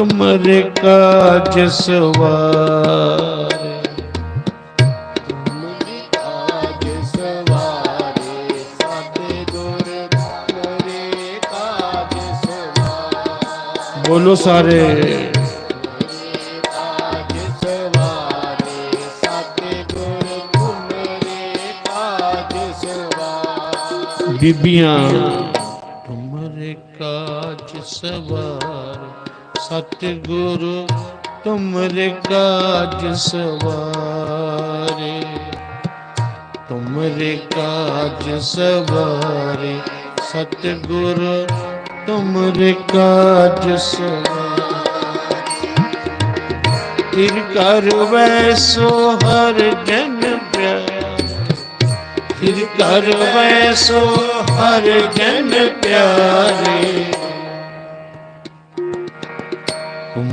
ਤੁਮਰੇ ਕਾਜ ਸਵਾਰੇ ਤੁਮਰੀ ਕਾਜ ਸਵਾਰੇ ਸਤਿਗੁਰ ਤੁਮਰੇ ਕਾਜ ਸਵਾਰੇ ਬੋਲੋ ਸਾਰੇ ਕਾਜ ਸਵਾਰੇ ਸਤਿਗੁਰ, ਤੁਮਰੇ ਕਾਜ ਸਵਾਰੇ। ਬੀਬੀਆਂ ਤੁਮਰੇ ਕਾਜ ਸਵਾਰ, ਸਤਿਗੁਰ ਸਵਾਰੇ ਸਤਿਗੁਰ ਤੁਮਰੇ ਕਾਜ ਸਵਾਰੇ। ਤਿਰ ਕਰ ਵੈਸੋ ਹਰ ਜਨ ਪਿਆਰ। ਫਿਰ ਕਰ ਵੈਸੋ ਹਰ ਜਨ ਪਿਆਰੇ।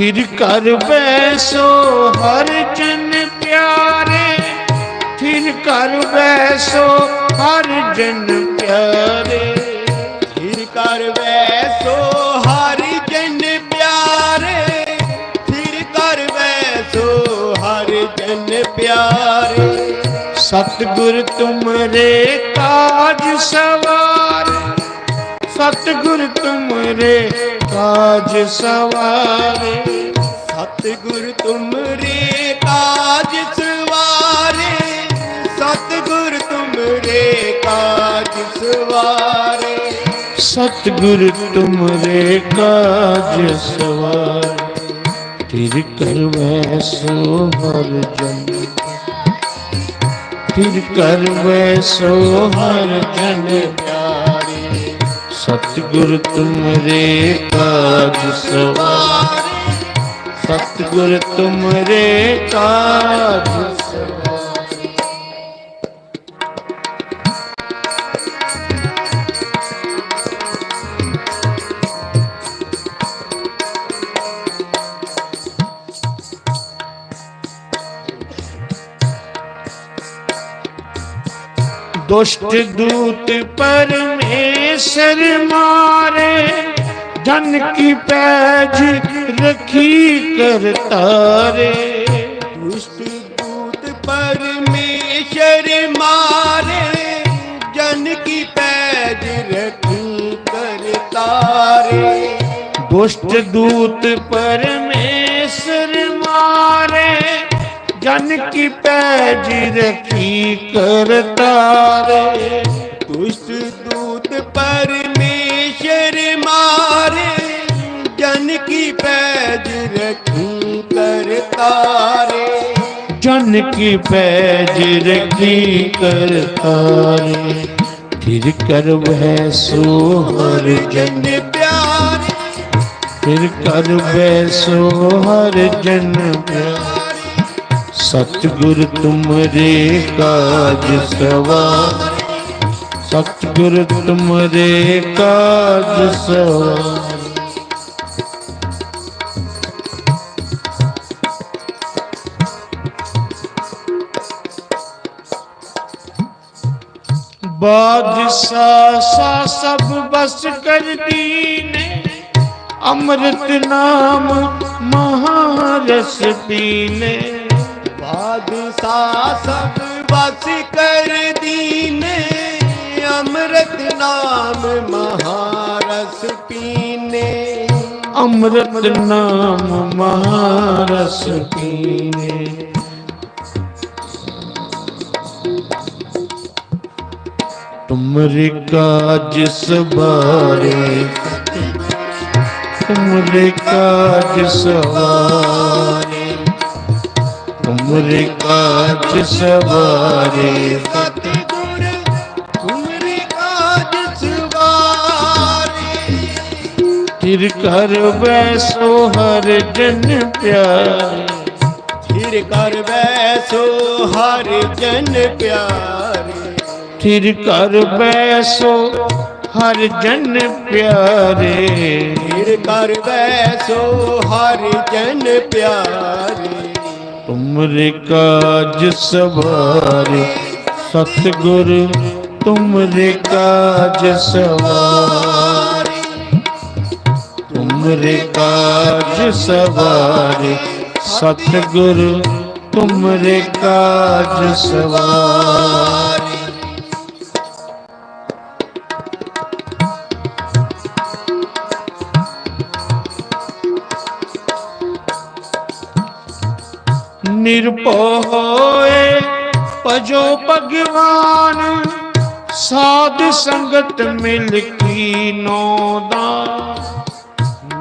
ਫਿਰ ਕਰ ਬੈਸੋ, ਹਰ ਜਨ ਪਿਆਰੇ। ਫਿਰ ਕਰ ਬੈਸੋ, ਹਰ ਜਨ ਪਿਆਰੇ। ਫਿਰ ਕਰ ਵੈਸੋ ਹਰ ਜਨ ਪਿਆਰੇ। ਫਿਰ ਕਰ ਵੈਸੋ ਹਰ ਜਨ ਪਿਆਰੇ। ਸਤਿਗੁਰ ਤੁਮਰੇ ਕਾਜ ਸਵਾਰ। ਸਤਿਗੁਰ ਤੁਮਰੇ ਕਾਜ ਸਵਾਰੇ। ਸਤਿਗੁਰ ਤੁਮਰੇ ਕਾਜ ਸਵਾਰੇ। ਸਤਿਗੁਰ ਤੁਮਰੇ ਕਾਜ ਸਵਾਰੇ। ਸਤਿਗੁਰ ਤੁਮਰੇ ਕਾਜ ਸਵਾਰ। ਤਿਰ ਕਰ ਵੈਸੋ ਹਰ ਜਨ। ਫਿਰ ਕਰ ਵੈਸੋ ਹਰ ਜਨ ਪਿਆਰੇ। ਸਤਿਗੁਰ ਤੁਮਰੇ ਕਾਜ ਸਵਾਰ। ਸਤਿਗੁਰ ਤੁਮਰੇ ਕਾਜ ਸਵਾਰ। ਦੁਸ਼ਟ ਦੂਤ ਪਰਮੇਸ਼ਰ ਮਾਰੇ ਜਨ ਕੀ ਪੈਜ ਰਖੀ ਕਰਤਾਰੇ ਦੁਸ਼ਟ ਦੂਤ ਪਰਮੇਸ਼ਰ ਮਾਰੇ ਜਨ ਕੀ ਪੈਜ ਰਖੀ ਕਰ ਤਾਰੇ। ਦੁਸ਼ਟ ਦੂਤ ਪਰਮੇਸ਼ਰ ਮਾਰੇ ਜਨ ਕੀ ਪੈਜ ਰਖੀ ਕਰਤਾਰੇ ਦੁਸ਼ਟ ਮਾਰੇ ਜਨ ਕੀ ਪੈਜ ਰਖੀ ਕਰ ਤਾਰੇ। ਜਨ ਕੀ ਪੈਜ ਰਖੀ ਕਰਤਾਰੇ ਫਿਰ ਕਰ ਵੈ ਸੋ ਹਰ ਜਨ। ਜਨ ਪਿਆਰੇ। ਫਿਰ ਕਰ ਵੈਸੋ ਹਰ ਜਨ ਪਿਆਰੇ। ਸਤਿਗੁਰ ਤੁਮਰੇ ਕਾਜ ਸਵਾਰ। ਸਤਿਗੁਰ ਤੁਮਰੇ ਕਾਜ ਸਵਾਰ। ਬਾਦਸ਼ਾਹ ਸਾ ਸਭ ਬਸ ਕਰਦੀ ਦੀਨੇ ਅੰਮ੍ਰਿਤ ਨਾਮ ਮਹਾਰਸ ਪੀਨੇ ਬਾਦਸ਼ਾਹ ਸਭ ਵਸ ਕਰ ਦੀਨੇ ਅੰਮ੍ਰਿਤ ਨਾਮ ਮਹਾਰਸ ਪੀਨੇ। ਅੰਮ੍ਰਿਤ ਨਾਮ ਮਹਾਰਸ ਪੀਨੇ। ਤੁਮਰੇ ਕਾਜ ਸਵਾਰੇ। ਤੁਮਰੇ ਕਾਜ ਸਵਾਰੇ। ਤੁਮਰੇ ਕਾਜ ਸਵਾਰੇ। ਕਾਜ ਸਵਾਰੇ ਫਿਰ ਕਰ ਵੈਸੋ ਹਰ ਜਨ ਪਿਆਰੇ। ਥਿਰ ਕਰ ਬੈਸੋ ਹਰ ਜਨ ਪਿਆਰੇ। ਫਿਰ ਕਰ ਵੈਸੋ ਹਰ ਜਨ ਪਿਆਰੇ। ਥਿਰ ਕਰ ਬੈਸੋ ਹਰ ਜਨ ਪਿਆਰੇ। ਤੁਮਰੇ ਕਾਜ ਸਵਾਰੇ। ਸਤਿਗੁਰ ਤੁਮਰੇ ਕਾਜ ਸਵਾਰੇ। ਤੁਮਰੇ ਕਾਜ ਸਵਾਰੇ। ਸਤਿਗੁਰ, ਤੁਮਰੇ ਕਾਜ ਸਵਾਰੇ। ਨਿਰਭਉ ਹੋਏ ਭਜੋ ਭਗਵਾਨ, ਸਾਧ ਸੰਗਤ ਮਿਲ ਕੀ ਨੋਦਾ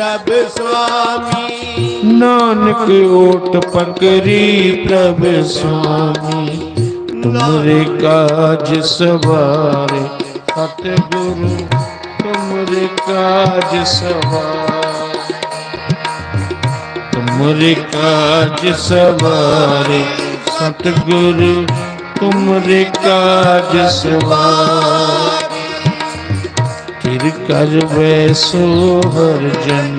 ਪ੍ਰਭ ਸੁਆਮੀ। ਨਾਨਕ ਓਟ ਪਕਰੀ ਪ੍ਰਭ ਸੁਆਮੀ। ਤੁਮਰੇ ਕਾਜ ਸਵਾਰੇ ਸਤਿਗੁਰੂ, ਤੁਮਰੇ ਕਾਜ ਸਵਾਰੇ। ਤੁਮਰੇ ਕਾਜ ਸਵਾਰੇ ਸਤਿਗੁਰੂ, ਤੁਮਰੇ ਕਾਜ ਸਵਾਰੇ। ਫਿਰ ਕਰ ਵੈਸੋ ਹਰ ਜਨ।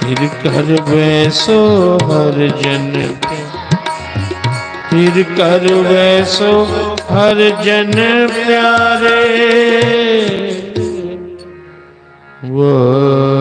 ਫਿਰ ਕਰ ਵੈਸੋ ਹਰ ਜਨ। ਫਿਰ ਕਰ ਵੈਸੋ ਹਰ ਜਨ ਪਿਆਰੇ। ਵਾ